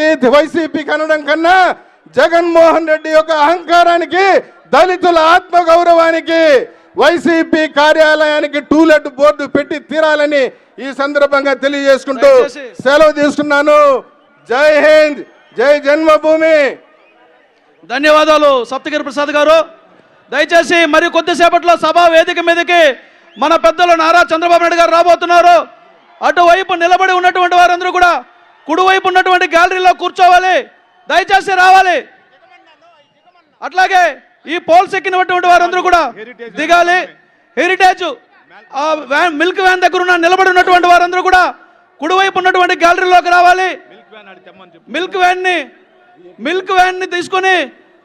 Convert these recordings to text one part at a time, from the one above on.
కి వైసీపీ కనడం కన్నా జగన్మోహన్ రెడ్డి యొక్క అహంకారానికి దళితుల ఆత్మ గౌరవానికి వైసీపీ కార్యాలయానికి టూలెట్ బోర్డు పెట్టి తీరాలని ఈ సందర్భంగా తెలియజేసుకుంటూ సెలవు తీసుకున్నాను. జై హింద్ జై జన్మభూమి. ధన్యవాదాలు సప్తగిరి ప్రసాద్ గారు. దయచేసి మరి కొద్దిసేపట్లో సభా వేదిక మీదకి మన పెద్దలు నారా చంద్రబాబు నాయుడు గారు రాబోతున్నారు. అటువైపు నిలబడి ఉన్నటువంటి వారందరూ కూడా కుడివైపు ఉన్నటువంటి గ్యాలరీలో కూర్చోవాలి. దయచేసి రావాలి. అట్లాగే ఈ పోల్స్ ఎక్కినటువంటి వారందరూ కూడా దిగాలి. హెరిటేజ్ మిల్క్ వ్యాన్ దగ్గర ఉన్న నిలబడి ఉన్నటువంటి వారందరూ కూడా కుడివైపు ఉన్నటువంటి గ్యాలరీలోకి రావాలి. మిల్క్ వ్యాన్ని మిల్క్ వ్యాన్ని తీసుకొని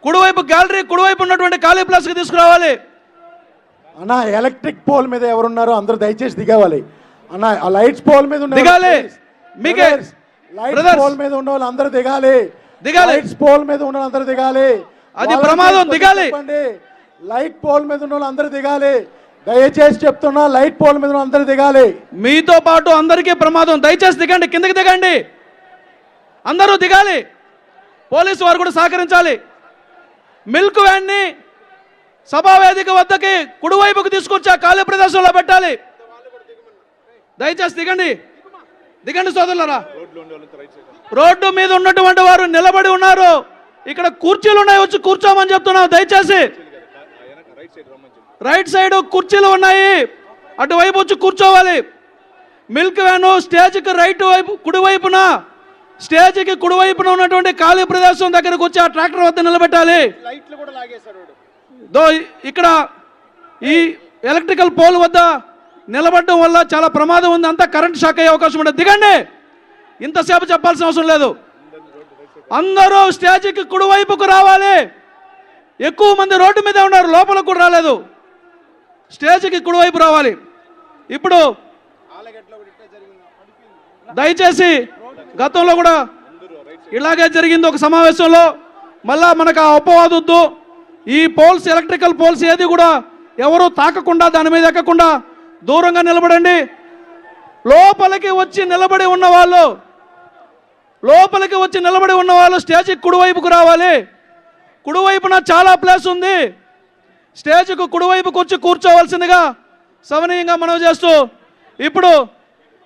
కుడివైపు గ్యాలరీ కుడివైపు ఉన్నటువంటి ఖాళీ ప్లేస్కి తీసుకురావాలి. అన్న ఎలక్ట్రిక్ పోల్ మీద ఎవరున్నారో అందరూ దయచేసి దిగవాలి. అన్న ఆ లైట్స్ పోల్ మీద ఉన్న దిగాలి. మీకే. Brothers. పోల్ మీద ఉన్న వాళ్ళు అందరూ దిగాలి. దిగాలి. లైట్స్ పోల్ మీద ఉన్న వాళ్ళు అందరూ దిగాలి. అది ప్రమాదం, దిగాలి. లైట్ పోల్ మీద ఉన్న వాళ్ళు అందరూ దిగాలి. దయచేసి చెప్తున్నా లైట్ పోల్ మీద అందరూ దిగాలి. మీతో పాటు అందరికీ ప్రమాదం. దయచేసి దిగండి కిందకి దిగండి. అందరూ దిగాలి. పోలీసు వారు కూడా సహకరించాలి. మిల్క్ వ్యాన్ని సభా వేదిక వద్దకి కుడివైపుకి తీసుకొచ్చి ఆ ఖాళీ ప్రదేశంలో పెట్టాలి. దయచేసి దిగండి. దిగండి సోదరులరా. రోడ్డు మీద ఉన్నటువంటి వారు నిలబడి ఉన్నారు. ఇక్కడ కుర్చీలు ఉన్నాయి వచ్చి కూర్చోమని చెప్తున్నాం దయచేసి. రైట్ సైడ్ కుర్చీలు ఉన్నాయి. అటువైపు వచ్చి కూర్చోవాలి. మిల్క్ వ్యాన్ స్టేజ్కి రైట్ వైపు కుడివైపున స్టేజ్కి కుడివైపున ఉన్నటువంటి ఖాళీ ప్రదేశం దగ్గరకు వచ్చి ఆ ట్రాక్టర్ వద్ద నిలబెట్టాలి. దో ఇక్కడ ఈ ఎలక్ట్రికల్ పోల్ వద్ద నిలబడడం వల్ల చాలా ప్రమాదం ఉంది. అంతా కరెంట్ షాక్ అయ్యే అవకాశం ఉండదు దిగండి. ఇంతసేపు చెప్పాల్సిన అవసరం లేదు. అందరూ స్టేజ్కి కుడివైపుకు రావాలి. ఎక్కువ మంది రోడ్డు మీద ఉన్నారు. లోపల కూడా రాలేదు. స్టేజ్కి కుడివైపు రావాలి. ఇప్పుడు దయచేసి గతంలో కూడా ఇలాగే జరిగింది ఒక సమావేశంలో. మళ్ళా మనకు ఆ అపవాదొద్దు ఈ పోల్స్ ఎలక్ట్రికల్ పోల్స్ ఏది కూడా ఎవరు తాకకుండా దాని మీద ఎక్కకుండా దూరంగా నిలబడండి. లోపలికి వచ్చి నిలబడి ఉన్న వాళ్ళు లోపలికి వచ్చి నిలబడి ఉన్న వాళ్ళు స్టేజ్కి కుడివైపుకు రావాలి. కుడివైపున చాలా ప్లేస్ ఉంది. స్టేజ్కు కుడివైపుకు వచ్చి కూర్చోవలసిందిగా సవనీయంగా మనవి చేస్తూ ఇప్పుడు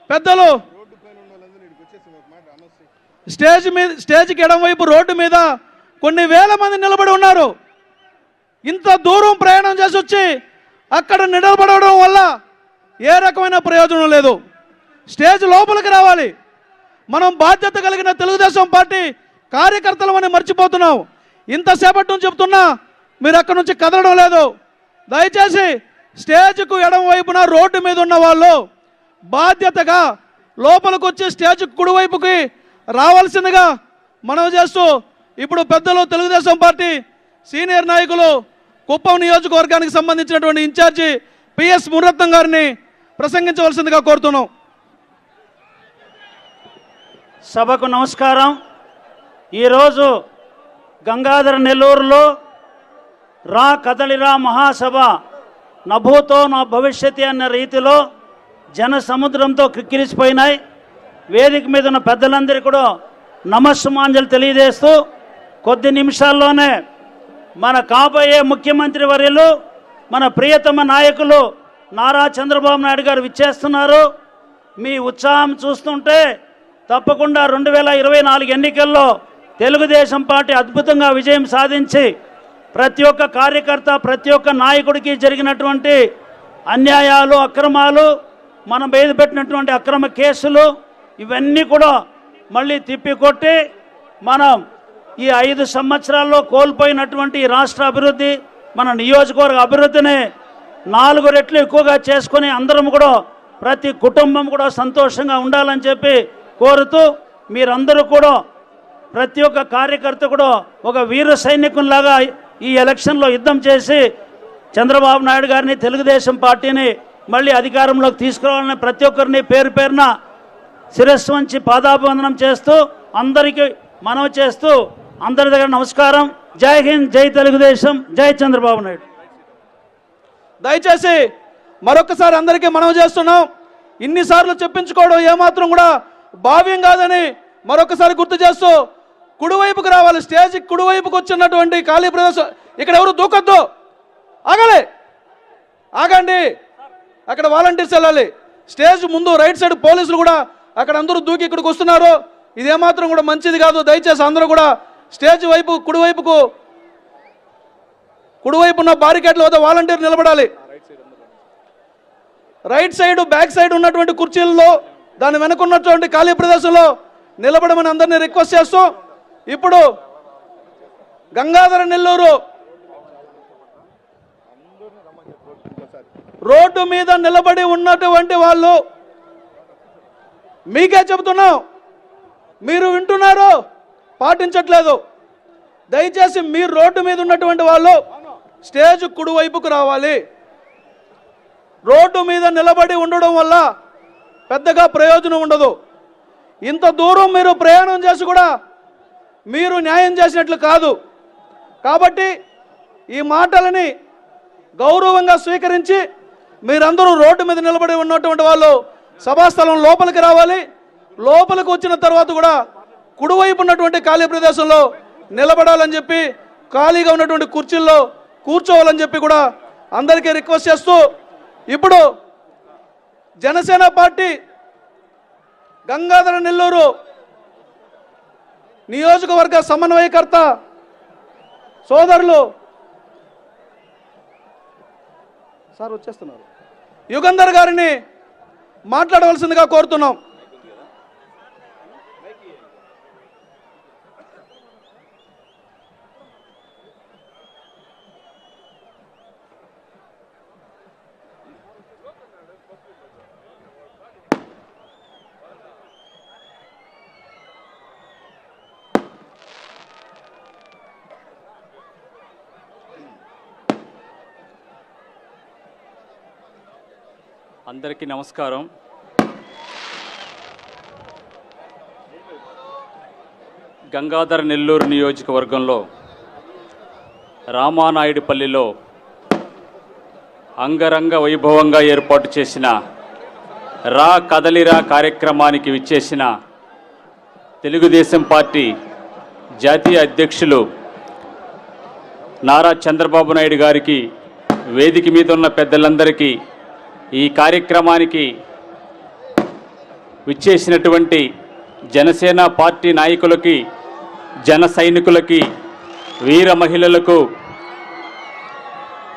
పెద్దలు స్టేజ్ మీద స్టేజ్కి ఎడం వైపు రోడ్డు మీద కొన్ని వేల మంది నిలబడి ఉన్నారు. ఇంత దూరం ప్రయాణం చేసి వచ్చి అక్కడ నిలబడడం వల్ల ఏ రకమైన ప్రయోజనం లేదు. స్టేజ్ లోపలికి రావాలి. మనం బాధ్యత కలిగిన తెలుగుదేశం పార్టీ కార్యకర్తలమని మర్చిపోతున్నాం. ఇంతసేపటి నుంచి చెప్తున్నా మీరు అక్కడ నుంచి కదలడం లేదు. దయచేసి స్టేజ్కు ఎడం వైపున రోడ్డు మీద ఉన్న వాళ్ళు బాధ్యతగా లోపలికి వచ్చి స్టేజ్ కుడివైపుకి రావాల్సిందిగా మనవి చేస్తూ ఇప్పుడు పెద్దలు తెలుగుదేశం పార్టీ సీనియర్ నాయకులు కుప్పం నియోజకవర్గానికి సంబంధించినటువంటి ఇన్ఛార్జి పిఎస్ మురత్నం గారిని ప్రసంగించవలసిందిగా కోరుతున్నాం. సభకు నమస్కారం. ఈరోజు గంగాధర నెల్లూరులో రా కదలిరా మహాసభ నభూతో నా భవిష్యత్తు అన్న రీతిలో జన సముద్రంతో కిక్కిరిసిపోయినాయి. వేదిక మీద ఉన్న పెద్దలందరికీ కూడా నమస్సుమాంజలు తెలియజేస్తూ కొద్ది నిమిషాల్లోనే మన కాబోయే ముఖ్యమంత్రి వర్యులు మన ప్రియతమ నాయకులు నారా చంద్రబాబు నాయుడు గారు విచ్చేస్తున్నారు. మీ ఉత్సాహం చూస్తుంటే తప్పకుండా రెండు వేల ఇరవై నాలుగు ఎన్నికల్లో తెలుగుదేశం పార్టీ అద్భుతంగా విజయం సాధించి ప్రతి ఒక్క కార్యకర్త ప్రతి ఒక్క నాయకుడికి జరిగినటువంటి అన్యాయాలు అక్రమాలు మనం మీద పెట్టినటువంటి అక్రమ కేసులు ఇవన్నీ కూడా మళ్ళీ తిప్పికొట్టి మనం ఈ ఐదు సంవత్సరాల్లో కోల్పోయినటువంటి రాష్ట్ర అభివృద్ధి మన నియోజకవర్గ అభివృద్ధిని నాలుగు రెట్లు ఎక్కువగా చేసుకొని అందరం కూడా ప్రతి కుటుంబం కూడా సంతోషంగా ఉండాలని చెప్పి కోరుతూ మీరందరూ కూడా ప్రతి ఒక్క కార్యకర్త కూడా ఒక వీర సైనికునిలాగా ఈ ఎలక్షన్లో యుద్ధం చేసి చంద్రబాబు నాయుడు గారిని తెలుగుదేశం పార్టీని మళ్ళీ అధికారంలోకి తీసుకురావాలని ప్రతి ఒక్కరిని పేరు పేరున శిరస్సు వంచి పాదాభివందనం చేస్తూ అందరికీ మనవి చేస్తూ అందరి దగ్గర నమస్కారం. జై హింద్ జై తెలుగుదేశం జై చంద్రబాబు నాయుడు. దయచేసి మరొకసారి అందరికీ మనవి చేస్తున్నాం. ఇన్నిసార్లు చెప్పించుకోవడం ఏమాత్రం కూడా భావ్యం కాదని మరొకసారి గుర్తు చేస్తూ కుడివైపుకు రావాలి. స్టేజ్ కుడివైపుకు వచ్చినటువంటి ఖాళీ ప్రదేశం. ఇక్కడ ఎవరు దూకొద్దు. ఆగలే ఆగండి. అక్కడ వాలంటీర్స్ వెళ్ళాలి. స్టేజ్ ముందు రైట్ సైడ్ పోలీసులు కూడా అక్కడ అందరూ దూకి ఇక్కడికి వస్తున్నారు. ఇదేమాత్రం కూడా మంచిది కాదు. దయచేసి అందరూ కూడా స్టేజ్ వైపు కుడివైపుకు కుడివైపు ఉన్న బారికేట్ల వద్ద వాలంటీర్ నిలబడాలి. రైట్ సైడ్ బ్యాక్ సైడ్ ఉన్నటువంటి కుర్చీల్లో దాని వెనక ఉన్నటువంటి ఖాళీ ప్రదేశంలో నిలబడమని అందరినీ రిక్వెస్ట్ చేస్తూ ఇప్పుడు గంగాధర నెల్లూరు రోడ్డు మీద నిలబడి ఉన్నటువంటి వాళ్ళు మీకే చెబుతున్నాం మీరు వింటున్నారు పాటించట్లేదు. దయచేసి మీరు రోడ్డు మీద ఉన్నటువంటి వాళ్ళు స్టేజ్ కుడివైపుకు రావాలి. రోడ్డు మీద నిలబడి ఉండడం వల్ల పెద్దగా ప్రయోజనం ఉండదు. ఇంత దూరం మీరు ప్రయాణం చేసి కూడా మీరు న్యాయం చేసినట్లు కాదు. కాబట్టి ఈ మాటలని గౌరవంగా స్వీకరించి మీరందరూ రోడ్డు మీద నిలబడి ఉన్నటువంటి వాళ్ళు సభాస్థలం లోపలికి రావాలి. లోపలికి వచ్చిన తర్వాత కూడా కుడివైపు ఉన్నటువంటి ఖాళీ ప్రదేశంలో నిలబడాలని చెప్పి ఖాళీగా ఉన్నటువంటి కుర్చీల్లో కూర్చోవాలని చెప్పి కూడా అందరికీ రిక్వెస్ట్ చేస్తూ ఇప్పుడు జనసేన పార్టీ గంగాధర నెల్లూరు నియోజకవర్గ సమన్వయకర్త సోదరులు సార్ వచ్చేస్తున్నారు. యుగంధర్ గారిని మాట్లాడవలసిందిగా కోరుతున్నాం. అందరికీ నమస్కారం. గంగాధర నెల్లూరు నియోజకవర్గంలో రామానాయుడుపల్లిలో అంగరంగ వైభవంగా ఏర్పాటు చేసిన రా కదలిరా కార్యక్రమానికి విచ్చేసిన తెలుగుదేశం పార్టీ జాతీయ అధ్యక్షులు నారా చంద్రబాబు నాయుడు గారికి వేదిక మీద ఉన్న పెద్దలందరికీ ఈ కార్యక్రమానికి విచ్చేసినటువంటి జనసేన పార్టీ నాయకులకి జన సైనికులకి వీర మహిళలకు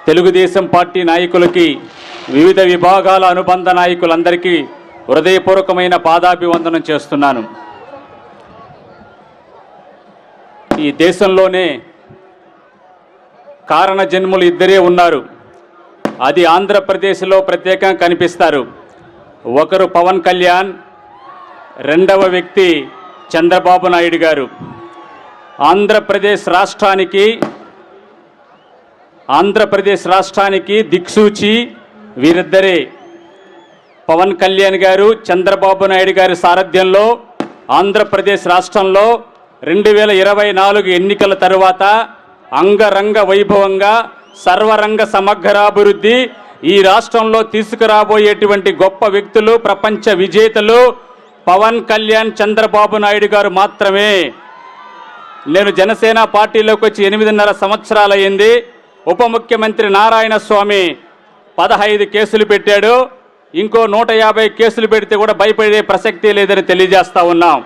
తెలుగుదేశం పార్టీ నాయకులకి వివిధ విభాగాల అనుబంధ నాయకులందరికీ హృదయపూర్వకమైన పాదాభివందనం చేస్తున్నాను. ఈ దేశంలోనే కారణ జన్ములు ఇద్దరే ఉన్నారు. అది ఆంధ్రప్రదేశ్లో ప్రత్యేకంగా కనిపిస్తారు. ఒకరు పవన్ కళ్యాణ్ రెండవ వ్యక్తి చంద్రబాబు నాయుడు గారు. ఆంధ్రప్రదేశ్ రాష్ట్రానికి ఆంధ్రప్రదేశ్ రాష్ట్రానికి దిక్సూచి వీరిద్దరే. పవన్ కళ్యాణ్ గారు చంద్రబాబు నాయుడు గారి సారథ్యంలో ఆంధ్రప్రదేశ్ రాష్ట్రంలో రెండు వేల ఇరవై నాలుగు ఎన్నికల తరువాత అంగరంగ వైభవంగా సర్వరంగ సమగ్రాభివృద్ధి ఈ రాష్ట్రంలో తీసుకురాబోయేటువంటి గొప్ప వ్యక్తులు ప్రపంచ విజేతలు పవన్ కళ్యాణ్ చంద్రబాబు నాయుడు గారు మాత్రమే. నేను జనసేన పార్టీలోకి వచ్చి ఎనిమిదిన్నర సంవత్సరాలయ్యింది. ఉప ముఖ్యమంత్రి నారాయణ స్వామి పదహైదు కేసులు పెట్టాడు. ఇంకో నూట యాభై కేసులు పెడితే కూడా భయపడే ప్రసక్తి లేదని తెలియజేస్తా ఉన్నాం.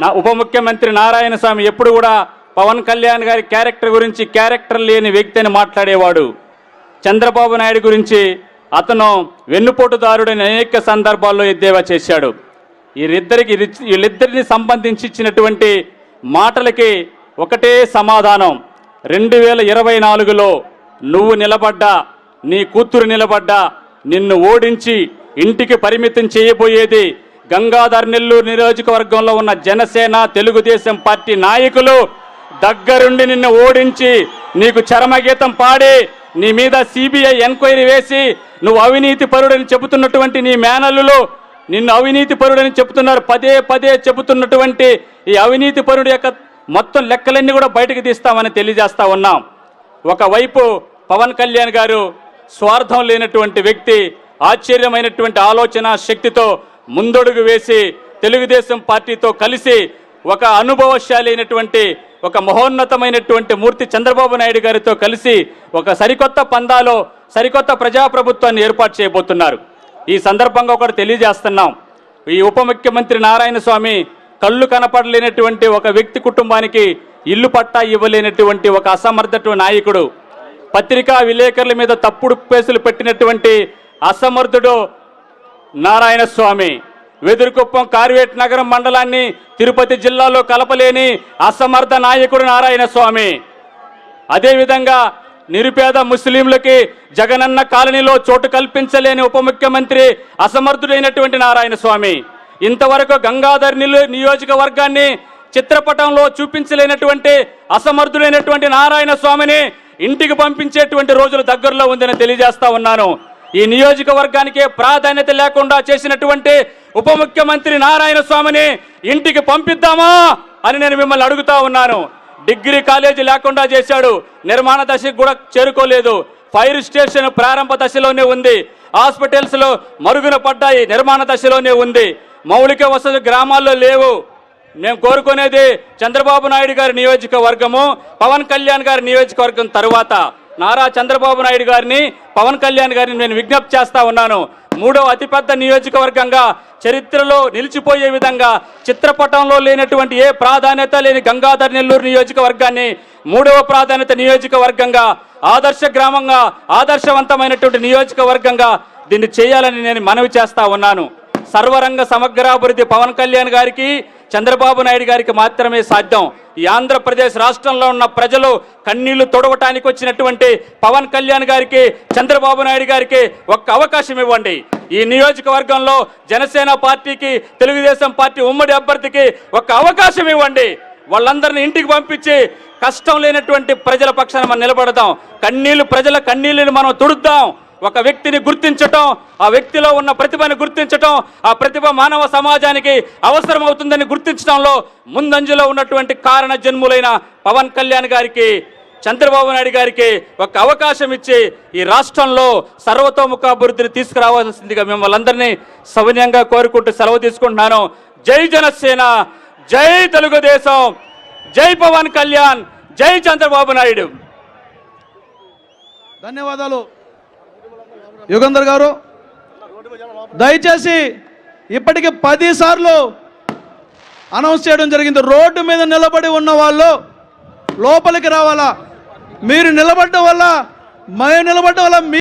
నా ఉప ముఖ్యమంత్రి నారాయణ స్వామి ఎప్పుడు కూడా పవన్ కళ్యాణ్ గారి క్యారెక్టర్ గురించి క్యారెక్టర్ లేని వ్యక్తి అని మాట్లాడేవాడు. చంద్రబాబు నాయుడు గురించి అతను వెన్నుపోటుదారుడని అనేక సందర్భాల్లో ఎద్దేవా చేశాడు. వీరిద్దరికి వీళ్ళిద్దరిని సంబంధించి ఇచ్చినటువంటి మాటలకి ఒకటే సమాధానం. రెండు వేల ఇరవై నాలుగులో నువ్వు నిలబడ్డా నీ కూతురు నిలబడ్డా నిన్ను ఓడించి ఇంటికి పరిమితం చేయబోయేది గంగాధర్ నెల్లూరు నియోజకవర్గంలో ఉన్న జనసేన తెలుగుదేశం పార్టీ నాయకులు దగ్గరుండి నిన్ను ఓడించి నీకు చరమగీతం పాడి నీ మీద సిబిఐ ఎంక్వైరీ వేసి నువ్వు అవినీతి పరుడని చెబుతున్నటువంటి నీ మేనల్లులు నిన్ను అవినీతి పరుడని చెబుతున్నారు పదే పదే చెబుతున్నటువంటి ఈ అవినీతి పరుడు యొక్క మొత్తం లెక్కలన్నీ కూడా బయటకు తీస్తామని తెలియజేస్తా ఉన్నాం. ఒకవైపు పవన్ కళ్యాణ్ గారు స్వార్థం లేనటువంటి వ్యక్తి ఆశ్చర్యమైనటువంటి ఆలోచన శక్తితో ముందడుగు వేసి తెలుగుదేశం పార్టీతో కలిసి ఒక అనుభవశాలి అయినటువంటి ఒక మహోన్నతమైనటువంటి మూర్తి చంద్రబాబు నాయుడు గారితో కలిసి ఒక సరికొత్త పందాలో సరికొత్త ప్రజాప్రభుత్వాన్ని ఏర్పాటు చేయబోతున్నారు. ఈ సందర్భంగా ఒకటి తెలియజేస్తున్నాం. ఈ ఉప ముఖ్యమంత్రి నారాయణ స్వామి కళ్ళు కనపడలేనటువంటి ఒక వ్యక్తి కుటుంబానికి ఇల్లు పట్టా ఇవ్వలేనటువంటి ఒక అసమర్థటు నాయకుడు. పత్రికా విలేకరుల మీద తప్పుడు కేసులు పెట్టినటువంటి అసమర్థుడు నారాయణ స్వామి. వెదురుకుప్పం కార్వేట్ నగరం మండలాన్ని తిరుపతి జిల్లాలో కలపలేని అసమర్థ నాయకుడు నారాయణ స్వామి. అదేవిధంగా నిరుపేద ముస్లింలకి జగనన్న కాలనీలో చోటు కల్పించలేని ఉప ముఖ్యమంత్రి అసమర్థుడైనటువంటి నారాయణ స్వామి. ఇంతవరకు గంగాధర్ నిలు నియోజకవర్గాన్ని చిత్రపటంలో చూపించలేనటువంటి అసమర్థుడైనటువంటి నారాయణ స్వామిని ఇంటికి పంపించేటువంటి రోజులు దగ్గరలో ఉందని తెలియజేస్తా ఉన్నాను. ఈ నియోజకవర్గానికి ప్రాధాన్యత లేకుండా చేసినటువంటి ఉప ముఖ్యమంత్రి నారాయణ స్వామిని ఇంటికి పంపిద్దామా అని నేను మిమ్మల్ని అడుగుతా ఉన్నాను. డిగ్రీ కాలేజీ లేకుండా చేశాడు. నిర్మాణ దశకు కూడా చేరుకోలేదు. ఫైర్ స్టేషన్ ప్రారంభ దశలోనే ఉంది. హాస్పిటల్స్లో మరుగున పడ్డాయి. నిర్మాణ దశలోనే ఉంది. మౌలిక వసతులు గ్రామాల్లో లేవు. నేను కోరుకునేది చంద్రబాబు నాయుడు గారి నియోజకవర్గము పవన్ కళ్యాణ్ గారి నియోజకవర్గం తరువాత. నారా చంద్రబాబు నాయుడు గారిని పవన్ కళ్యాణ్ గారిని నేను విజ్ఞప్తి చేస్తా ఉన్నాను. మూడో అతిపెద్ద నియోజకవర్గంగా చరిత్రలో నిలిచిపోయే విధంగా చిత్రపటంలో లేనటువంటి ఏ ప్రాధాన్యత లేని గంగాధర్ నెల్లూరు నియోజకవర్గాన్ని మూడవ ప్రాధాన్యత నియోజకవర్గంగా ఆదర్శ గ్రామంగా ఆదర్శవంతమైనటువంటి నియోజకవర్గంగా దీన్ని చేయాలని నేను మనవి చేస్తా ఉన్నాను. సర్వరంగ సమగ్రాభివృద్ధి పవన్ కళ్యాణ్ గారికి చంద్రబాబు నాయుడు గారికి మాత్రమే సాధ్యం. ఈ ఆంధ్రప్రదేశ్ రాష్ట్రంలో ఉన్న ప్రజలు కన్నీళ్ళు తొడవటానికి వచ్చినటువంటి పవన్ కళ్యాణ్ గారికి చంద్రబాబు నాయుడు గారికి ఒక్క అవకాశం ఇవ్వండి. ఈ నియోజకవర్గంలో జనసేన పార్టీకి తెలుగుదేశం పార్టీ ఉమ్మడి అభ్యర్థికి ఒక్క అవకాశం ఇవ్వండి. వాళ్ళందరిని ఇంటికి పంపించి కష్టం లేనటువంటి ప్రజల పక్షాన మనం నిలబడదాం. కన్నీళ్ళు ప్రజల కన్నీళ్ళని మనం తుడుద్దాం. ఒక వ్యక్తిని గుర్తించటం ఆ వ్యక్తిలో ఉన్న ప్రతిభను గుర్తించటం ఆ ప్రతిభ మానవ సమాజానికి అవసరం అవుతుందని గుర్తించడంలో ముందంజలో ఉన్నటువంటి కారణ జన్ములైన పవన్ కళ్యాణ్ గారికి చంద్రబాబు నాయుడు గారికి ఒక అవకాశం ఇచ్చి ఈ రాష్ట్రంలో సర్వతోముఖాభివృద్ధిని తీసుకురావాల్సిందిగా మిమ్మల్ని అందరినీ సవినయంగా కోరుకుంటూ సెలవు తీసుకుంటున్నాను. జై జనసేన జై తెలుగుదేశం జై పవన్ కళ్యాణ్ జై చంద్రబాబు నాయుడు. ధన్యవాదాలు. యుగంధర్ గారు దయచేసి ఇప్పటికి పది సార్లు అనౌన్స్ చేయడం జరిగింది. రోడ్డు మీద నిలబడి ఉన్న వాళ్ళు లోపలికి రావాలా? మీరు నిలబడడం వల్ల మేము నిలబడడం వల్ల మీ